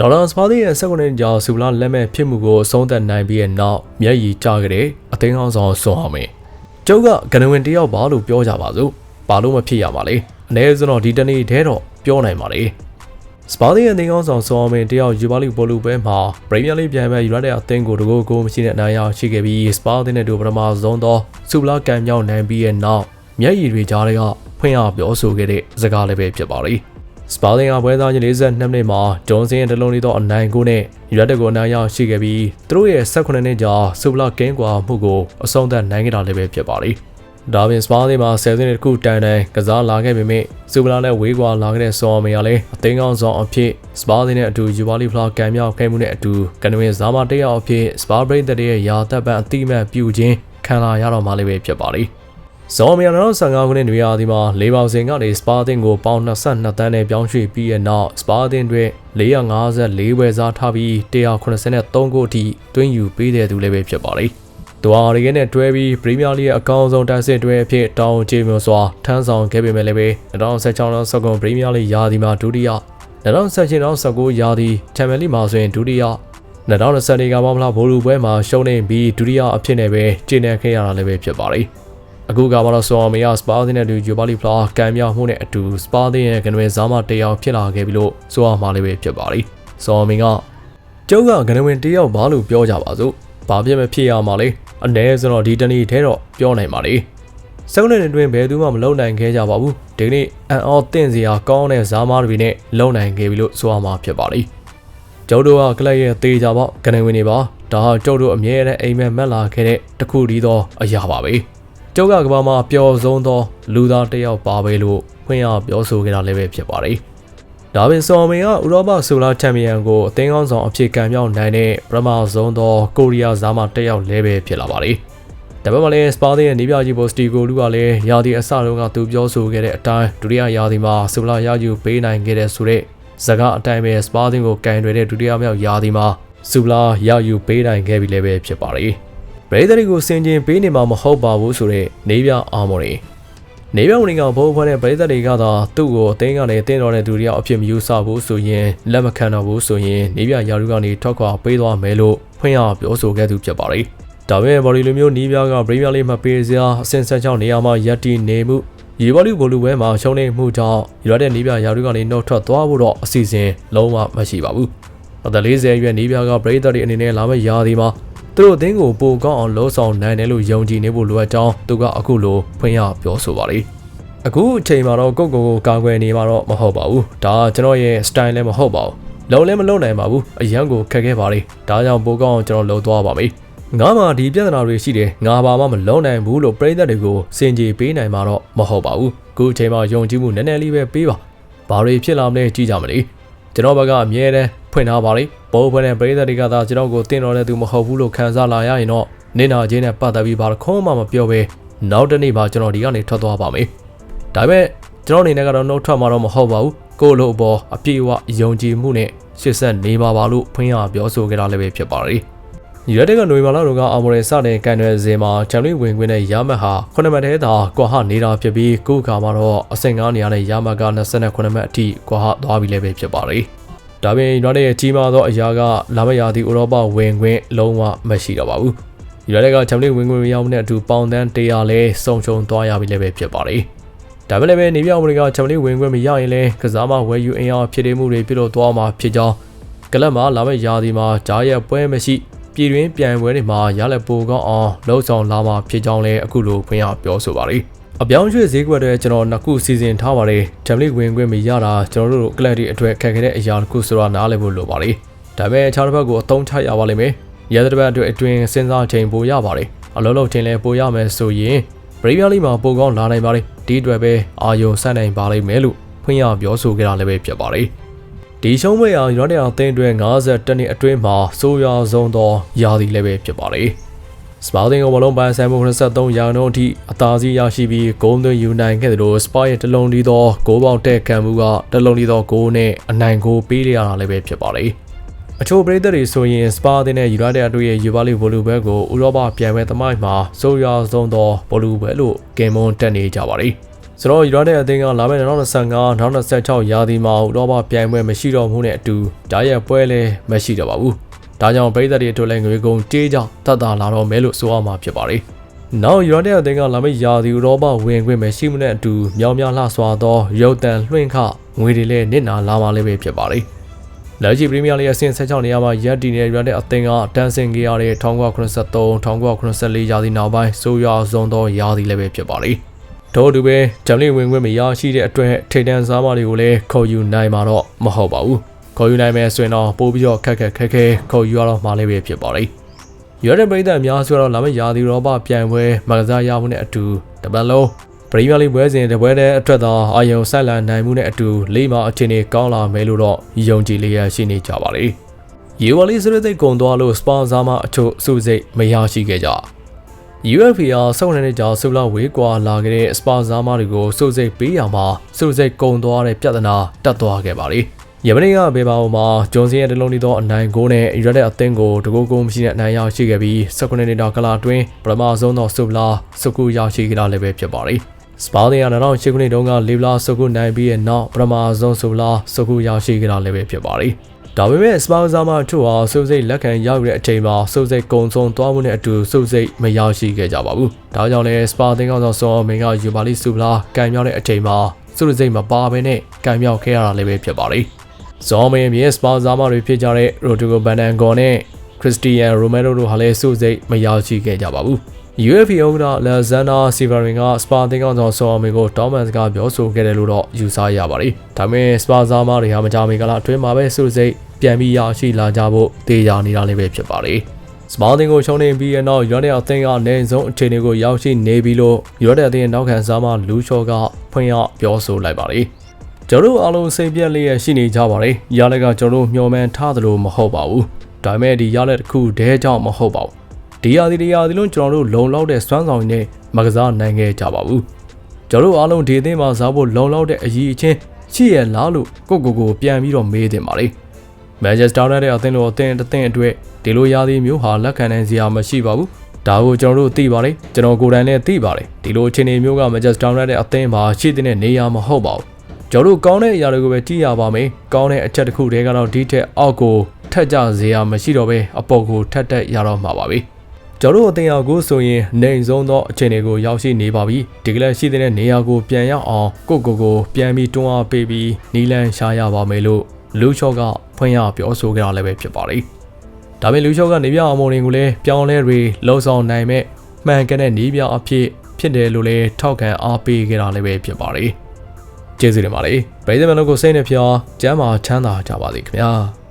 ဒေါ်လာစပါးသင်းရဲ့ဆက်ကွန်နှစ်ကြောင့်စူလာလက်မဲ့ဖြစ်မှုကိုအဆုံးသတ်နိုင်ပြီးတဲ့နောက်မျက်ရည်ကျခဲ့တဲ့အသိန်းကောင်းဆောင်ဆွန်အောင်မင်းကျုပ်ကကနဝင်တယောက်ပါလို့ပြောကြပါစို့ဘာလို့မဖြစ်ရပါလဲအနည်းဆုံးတော့ဒီတနေ့တည်းတော့ပြောနိုင်ပါလေစပါးသင်းရဲ့အသိန်းကောင်းဆောင်ဆွန်အောင်မင်းတယောက်ယူပါလိပိုလူပဲမှာပရီးမီးယားလိပြန်မဲ့ယူနိုက်တက်အသင်းကိုတကိုးကိုမရှိတဲ့အနိုင်ရရှိခဲ့ပြီးစပါးသင်းနဲ့တို့ပထမဆုံးသောစူလာကံမြောက်နိုင်ပြီးတဲ့နောက်မျက်ရည်တွေကြားတွေကဖွင့်ရပြောဆိုခဲ့တဲ့စကားလည်းပဲဖြစ်ပါလိမ့် စပါလင်ကပွဲသားကြီး42မိနစ်မှာဂျွန်စင်ရဲ့တလုံးလေးသောအနိုင်ကိုနဲ့ရွက်တက်ကိုအနိုင်ရရှိခဲ့ပြီးသူတို့ရဲ့18နှစ်ကြာစူပလာကင်းကွာမှုကိုအဆုံးသတ်နိုင်ခဲ့တာလည်းပဲဖြစ်ပါလိမ့်ဒါပြင်စပါးလေးမှာ10စနစ်တခုတန်တန်ကစားလာခဲ့ပေမဲ့စူပလာနဲ့ဝေးကွာလာခဲ့တဲ့ဆော်မေကလည်းအသိန်းကောင်းဆောင်အဖြစ်စပါးလေးနဲ့အတူယူပါလီဖလာကံမြောက်ခဲ့မှုနဲ့အတူကနဝင်းဇာမာတယောက်အဖြစ်စပါးဘရိတ်တဲ့ရာတပ်ပံအတိမတ်ပြုခြင်းခံလာရတော့မှလည်းပဲဖြစ်ပါလိမ့် ဇော်မီယာ2015ခုနှစ်နွေရာသီမှာလေးပေါင်စင်ကနေစပါတင်ကိုပေါင်22တန်းနဲ့ပြောင်းရွှေ့ပြီးတဲ့နောက်စပါတင်တွေ454ပွဲစားထားပြီး183ဂိုးအထိတွင်းယူပေးတဲ့သူလည်းပဲဖြစ်ပါလိမ့်။ဒွါရီကနဲ့တွဲပြီးပရီးမီးယားလိရဲ့အကောင်းဆုံးတန်းစစ်တွဲအဖြစ်တောင်းချေမျိုးစွာထမ်းဆောင်ခဲ့ပေမဲ့လည်း2016စက္ကွန်ပရီးမီးယားလိရာသီမှာဒုတိယ2017-19ရာသီချန်ပီယံလိမှာဆိုရင်ဒုတိယ2020ကမ္ဘာမလားဘိုလူပွဲမှာရှုံးနေပြီးဒုတိယအဖြစ်နဲ့ပဲကျင်းနေခဲ့ရတာလည်းပဲဖြစ်ပါလိမ့်။ အခုကမှတော့ဆော်မီယာစပါသင်းနဲ့တူယူပါလီဖလာကံမြောက်မှုနဲ့အတူစပါသင်းရဲ့ကနွေဇာမတယောက်ဖြစ်လာခဲ့ပြီလို့ဆိုရမှာလေးပဲဖြစ်ပါလိမ့်ဆော်မီကကျုပ်ကကနွေတယောက်ဘာလို့ပြောကြပါစို့ဘာဖြစ်မဖြစ်ရမှာလဲအ ਨੇ ဆိုတော့ဒီတနေ့ထဲတော့ပြောနိုင်ပါလေစက္ကန့်တွင်ဘယ်သူမှမလုံနိုင်ခဲ့ကြပါဘူးဒီနေ့အန်အော်တင့်စရာကောင်းတဲ့ဇာမားတွေနဲ့လုံနိုင်ခဲ့ပြီလို့ဆိုရမှာဖြစ်ပါလိမ့်ကျုပ်တို့ကကလပ်ရဲ့တေးကြပေါ့ကနဝင်နေပါဒါဟာကျုပ်တို့အမြဲတမ်းအိမ်မက်မက်လာခဲ့တဲ့တခုတည်းသောအရာပါပဲ ကျုပ်ကကဘာမှာပျော်ဆုံးသော လူသားတစ်ယောက်ပါပဲလို့ဖွင့်ရပြောဆိုခဲ့တာလည်းပဲဖြစ်ပါတယ်။ဒါပြင်ဆော်မင်ကဥရောပဆိုလာချန်ပီယံကိုအသင်းကောင်းဆောင်အဖြစ်ကံမြောက်နိုင်တဲ့ပထမဆုံးသောကိုရီးယားဇာမတစ်ယောက်လည်းပဲဖြစ်လာပါတယ်။ဒါပေမဲ့လည်းစပါသင်းရဲ့နေပြကြီးပိုစတီကိုလူကလည်းရာသီအစတုန်းကသူပြောဆိုခဲ့တဲ့အတိုင်းဒုတိယရာသီမှာဆိုလာရယူပေးနိုင်ခဲ့တဲ့ဆိုတဲ့ဇကာအတိုင်းပဲစပါသင်းကိုကန်တွေတဲ့ဒုတိယမြောက်ရာသီမှာစူလာရယူပေးနိုင်ခဲ့ပြီလည်းပဲဖြစ်ပါတယ်။ ပရိသတ်တွေကိုစင်ကျင်ပေးနေမှာမဟုတ်ပါဘူးဆိုတဲ့နေပြအာမော်တွေနေပြဝင်ကဘိုးဖွဲ့တဲ့ပရိသတ်တွေကသာသူ့ကိုအသိန်းကနေတင်းတော်တဲ့သူတွေအဖြစ်မယူဆဘူးဆိုရင်လက်မခံတော့ဘူးဆိုရင်နေပြရာထူးကနေထွက်ခွာပေးသွားမယ်လို့ဖွင့်ရပြောဆိုခဲ့သူဖြစ်ပါတယ်။ဒါပေမဲ့ဘော်လီလိုမျိုးနီးပြားကပရီးမီးယားလိမပေးစရာအဆင့်ဆက်ချောင်းနေရာမှာရပ်တည်နေမှုရေဘော်လီဘိုလူပွဲမှာရှုံးနေမှုကြောင့်ရတဲ့နီးပြရာထူးကနေနှုတ်ထွက်သွားဖို့တော့အစီအစဉ်လုံးဝမရှိပါဘူး။အသက်40အရွယ်နီးပြားကပရိသတ်တွေအနေနဲ့လာမယ့်ရာသီမှာ သူတို့အသင်းကိုပိုကောင်းအောင်လှုံ့ဆော်နိုင်တယ်လို့ယုံကြည်နေဖို့လိုအပ်ကြောင်းသူကအခုလိုဖွင့်ရပြောဆိုပါလိမ့်အခုအချိန်မှာတော့ကိုကိုကိုကာကွယ်နေမှာတော့မဟုတ်ပါဘူးဒါကကျွန်တော်ရဲ့ style လည်းမဟုတ်ပါဘူးလုံးလည်းမလုံးနိုင်ပါဘူးအရန်ကိုခက်ခဲပါလေဒါကြောင့်ပိုကောင်းအောင်ကျွန်တော်လှုပ်သွားပါမယ်ငါမှဒီပြဿနာတွေရှိတယ်ငါဘာမှမလုံးနိုင်ဘူးလို့ပြည်သက်တွေကိုစင်ကြေပေးနိုင်မှာတော့မဟုတ်ပါဘူးခုအချိန်မှာယုံကြည်မှုနည်းနည်းလေးပဲပေးပါဘာတွေဖြစ်လာမလဲကြည့်ကြမလေကျွန်တော်ဘက်ကအမြဲတမ်း ဖွင့်ထားပါလိမ့်ဘိုးဘွဲနဲ့ပရိသတ်တွေကသာကျွန်တော်ကိုတင်တော်တဲ့သူမဟုတ်ဘူးလို့ခံစားလာရရင်တော့နင်နာချင်းနဲ့ပတ်သက်ပြီးဘာခေါမှမပြောဘဲနောက်တနေ့မှကျွန်တော်ဒီကနေထွက်သွားပါမယ်ဒါပေမဲ့ကျွန်တော်အနေနဲ့ကတော့နှုတ်ထွက်မှာတော့မဟုတ်ပါဘူးကိုလိုအပေါ်အပြည့်အဝယုံကြည်မှုနဲ့ရှစ်ဆက်နေပါပါလို့ဖွင့်ရပြောဆိုခဲ့တာလည်းပဲဖြစ်ပါတယ်ရတဲ့ကຫນွေမာလာတို့ကအာမော်ရဲစတဲ့ကန်ရွယ်စင်မှာချန်လီဝင်ခွင့်နဲ့ရမတ်ဟာ9မှတ်ထဲသာကွာဟနေတာဖြစ်ပြီးခုခါမှာတော့အဆင့်9နေရာနဲ့ရမတ်က29မှတ်အထိကွာဟသွားပြီလည်းပဲဖြစ်ပါတယ်။ ဒါပြင်ရွာတဲ့ရဲ့ကြီးမားသောအရာကလာမယာသည့်ဥရောပဝင်ခွင့်လုံးဝမရှိတော့ပါဘူး။ရွာတဲ့ကချန်လီဝင်ခွင့်မရောက်တဲ့အတူပေါင်တန်း100လဲစုံချုံသွားရပြီလည်းပဲဖြစ်ပါတယ်။ဒါပေမဲ့လည်းနေပြောင်းမတွေကချန်လီဝင်ခွင့်မရရင်လဲကစားမဝယ်ယူအင်အားဖြစ်နေမှုတွေပြုလုပ်သွားမှာဖြစ်ကြောင်းကလပ်မှာလာမယ့်ရာသီမှာဂျားရဲ့ပွဲမရှိပြည်တွင်းပြိုင်ပွဲတွေမှာရလက်ပိုကောင်းအောင်လှုပ်ဆောင်လာမှာဖြစ်ကြောင်းလည်းအခုလိုဖွင့်ရပြောဆိုပါရယ် အပြောင်းရွှေ့ဈေးကွက်တွေကျွန်တော်နှစ်ခုစီစဉ်ထားပါတယ်။ tablet ဝင်ခွင့်မရတာကျွန်တော်တို့ကလပ်တွေအတွက်ခက်ခဲတဲ့အရာတစ်ခုဆိုတာနားလည်ဖို့လိုပါတယ်။ဒါပေမဲ့အခြားတစ်ဘက်ကိုအသုံးချရပါလိမ့်မယ်။ရဲတစ်ဘက်အတွက်အတွင်းစဉ်းစားချိန်ပိုရပါတယ်။အလုံးလုံးချိန်လည်းပိုရမယ်ဆိုရင်ပရီးမီးယားလိမှာပိုကောင်းလာနိုင်ပါတယ်။ဒီအတွက်ပဲအာယုံဆက်နိုင်ပါလိမ့်မယ်လို့ဖွင့်ရပြောဆိုခဲ့တာလည်းပဲဖြစ်ပါတယ်။ဒီရှုံးပွဲအောင်ရွာတဲ့အောင်အသင်းတွဲ50တနည်းအတွင်းမှာစိုးရွာဆုံးသောယာသည်လည်းပဲဖြစ်ပါတယ်။ စပါတင်ကဘလုံးပန်းဆန်မှု23ရာခိုင်နှုန်းအထိအသာစီးရရှိပြီးဂိုးသွင်းယူနိုင်ခဲ့တယ်လို့စပါရဲ့တလုံးဒီသောဂိုးပေါက်တဲ့ခံမှုကတလုံးဒီသောဂိုးနဲ့အနိုင်ကိုပေးရတာလည်းပဲဖြစ်ပါတယ်။အချို့ပရိသတ်တွေဆိုရင်စပါတင်နဲ့ယူနိုက်တက်အတွက်ရဲ့ယူပါလီဗိုလူဘဲကိုဥရောပပြန်ပွဲသမိုင်းမှာစိုးရွာဆုံးသောဗိုလူဘဲလို့ဂိမ်းမွန်တက်နေကြပါတယ်။ဆိုတော့ယူနိုက်တက်အသင်းကလာမယ့်2025 2026ရာသီမှာဥရောပပြိုင်ပွဲမရှိတော့မှုနဲ့အတူဓာတ်ရက်ပွဲလည်းမရှိတော့ပါဘူး။ ဒါကြောင့်ပြည်သက်တွေအတွက်လည်းငွေကုန်ကြေးကြောင့်တတ်တာလာတော့မယ်လို့ဆိုရမှာဖြစ်ပါတယ်။နောက်ယူနိုက်တက်အသင်းကလာမယ့်ရာသီဥရောပဝင်ခွင့်မရှိမှုနဲ့အတူမြောင်များလှစွာသောရုပ်တံလွှင့်ခငွေတွေလည်းနစ်နာလာမှလည်းပဲဖြစ်ပါတယ်။လက်ရှိပရီးမီးယားလိဂ်အဆင့်16နေရာမှာရပ်တည်နေတဲ့ယူနိုက်တက်အသင်းကတန်းဆင်ခဲ့ရတဲ့1983 1984ရာသီနောက်ပိုင်းဆိုးရွားဆုံးသောရာသီလည်းပဲဖြစ်ပါတယ်။ထို့အတူပဲဂျမ်လီဝင်ခွင့်မရရှိတဲ့အတွက်ထိတ်တန့်စားမတွေကိုလည်းခေါ်ယူနိုင်မှာတော့မဟုတ်ပါဘူး။ ခေါ်ယူနိုင်မယ်ဆိုရင်တော့ပို့ပြီးတော့ခက်ခက်ခဲခဲခေါ်ယူရတော့မှာလည်းပဲဖြစ်ပါတယ်။ရွေးတဲ့ပြည်သက်အများစုကတော့လာမယ့်ရာသီရောပပြိုင်ပွဲမကစားရမှုနဲ့အတူတပတ်လုံးပရီးမီးယားလိပွဲစဉ်တစ်ပွဲတည်းအတွက်သာအာယုံဆက်လန်နိုင်မှုနဲ့အတူလေးမှာအခြေအနေကောင်းလာမယ်လို့တော့ယုံကြည်လျက်ရှိနေကြပါလေ။ရေဝါလီစရသိတ်ကုံသွားလို့စပါဇာမအချို့စုစိတ်မရရှိခဲ့ကြ။ UFA ဆောင်းနေတဲ့ကြောင့်ဆုလာဝေးကွာလာခဲ့တဲ့စပါဇာမတွေကိုစုစိတ်ပေးရမှာစုစိတ်ကုံသွားတဲ့ပြဿနာတက်သွားခဲ့ပါလေ။ ယမနေ့ကဘေဘာအိုမှာဂျွန်စီရဲ့တလုံးလေးသောအနိုင်ကိုနဲ့ရွက်တဲ့အသင်းကိုတကူကူမရှိတဲ့အနိုင်ရရှိခဲ့ပြီး19နှစ်တာကလာအတွင်းပထမဆုံးသောဆုဗလာစုကူရရှိခဲ့တာလည်းပဲဖြစ်ပါတယ်။စပါးတင်က2008ခုနှစ်တုန်းကလီဗလာစုကူနိုင်ပြီးတဲ့နောက်ပထမဆုံးဆုဗလာစုကူရရှိခဲ့တာလည်းပဲဖြစ်ပါတယ်။ဒါပေမဲ့စပါးဇာမတို့ဟာစုစိတ်လက်ခံရောက်တဲ့အချိန်မှာစုစိတ်ကုံဆုံးသွားမှုနဲ့အတူစုစိတ်မရရှိခဲ့ကြပါဘူး။ဒါကြောင့်လည်းစပါးတင်ကောင်ဆောင်ဆောင်းမင်းကယူပါလီစုဗလာကန်မြောက်တဲ့အချိန်မှာစုစိတ်မပါဘဲနဲ့ကန်မြောက်ခဲ့ရတာလည်းပဲဖြစ်ပါတယ်။ ဇော်မင်းမြေစပါဇာမတွေဖြစ်ကြတဲ့ရိုတိုဂိုဘန်နန်ဂွန်နဲ့ခရစ္စတီယန်ရိုမဲရိုတို့ဟာလည်းစုစိတ်မရရှိခဲ့ကြပါဘူး။ UFA ဥက္ကဋ္ဌလက်ဇန်နာစီဗာရင်ကစပါသင်းကောင်ဆောင်ဆော်အမီကိုတောင်းပန်စကားပြောဆိုခဲ့တယ်လို့တော့ယူဆရပါတယ်။ဒါပေမဲ့စပါဇာမတွေဟာမကြမီကလာအတွင်းမှာပဲစုစိတ်ပြန်ပြီးရရှိလာကြဖို့တေချာနေတာလည်းပဲဖြစ်ပါတယ်။စပါသင်းကိုရှုံးနေပြီးတဲ့နောက်ရော်တဲ့အသင်းကနေဆုံးအခြေအနေကိုရောက်ရှိနေပြီလို့ရော်တဲ့အသင်းနောက်ခံစားမလူချော့ကဖွင့်ရပြောဆိုလိုက်ပါတယ်။ ကျွန်တော်တို့အားလုံးစိတ်ပြက်လျက်ရှိနေကြပါတယ်။ရလက်ကကျွန်တော်တို့မျှော်မှန်းထားသလိုမဟုတ်ပါဘူး။ဒါပေမဲ့ဒီရလက်တစ်ခုတည်းကြောင့်မဟုတ်ပါဘူး။ဒီရာဒီဒီရာဒီလုံးကျွန်တော်တို့လုံလောက်တဲ့စွမ်းဆောင်ရည်နဲ့မကစားနိုင်ခဲ့ကြပါဘူး။ကျွန်တော်တို့အားလုံးဒီအသင်းမှာစားဖို့လုံလောက်တဲ့အရေးအချင်းရှိရလားလို့ကိုကိုကိုပြန်ပြီးတော့မေးတင်ပါလေ။ Manchester United အသင်းလိုအသင်းတစ်သင်းအတွက်ဒီလိုရာသီမျိုးဟာလက်ခံနိုင်စရာမရှိပါဘူး။ဒါကိုကျွန်တော်တို့သိပါတယ်။ကျွန်တော်ကိုယ်တိုင်လည်းသိပါတယ်။ဒီလိုအခြေအနေမျိုးက Manchester United အသင်းမှာရှိတဲ့နေရာမဟုတ်ပါဘူး။ ကျွန်တော်တို့ကောင်းတဲ့အရာတွေကိုပဲကြည့်ရပါမယ်။ကောင်းတဲ့အချက်တစ်ခုတည်းကတော့ဒီထက်အောက်ကိုထက်ကြစေရမရှိတော့ပဲအပေါ်ကိုထက်တက်ရတော့မှာပါပဲ။ကျွန်တော်တို့အတင်အောင်ကိုဆိုရင်နေဆုံးသောအခြေအနေကိုရောက်ရှိနေပါပြီ။ဒီကလေးရှိတဲ့နေရာကိုပြန်ရောက်အောင်ကိုကိုကိုပြန်ပြီးတွန်းအားပေးပြီးနီလန်ရှာရပါမယ်လို့လူချော့ကဖွင့်ရပြောဆိုကြတာလည်းပဲဖြစ်ပါတယ်။ဒါပေမဲ့လူချော့ကနေပြအောင်မုံတွေကိုလည်းပြောင်းလဲတွေလှုံ့ဆော်နိုင်မဲ့မှန်ကန်တဲ့နီးပြအဖြစ်ဖြစ်တယ်လို့လည်းထောက်ခံအားပေးကြတာလည်းပဲဖြစ်ပါတယ်။ ကျေးဇူးတင်ပါတယ်။ဗိဒ္ဓမန်တို့ကိုစိတ်နဲ့ဖျော်ကျမ်းမာချမ်းသာကြပါစေခင်ဗျာ။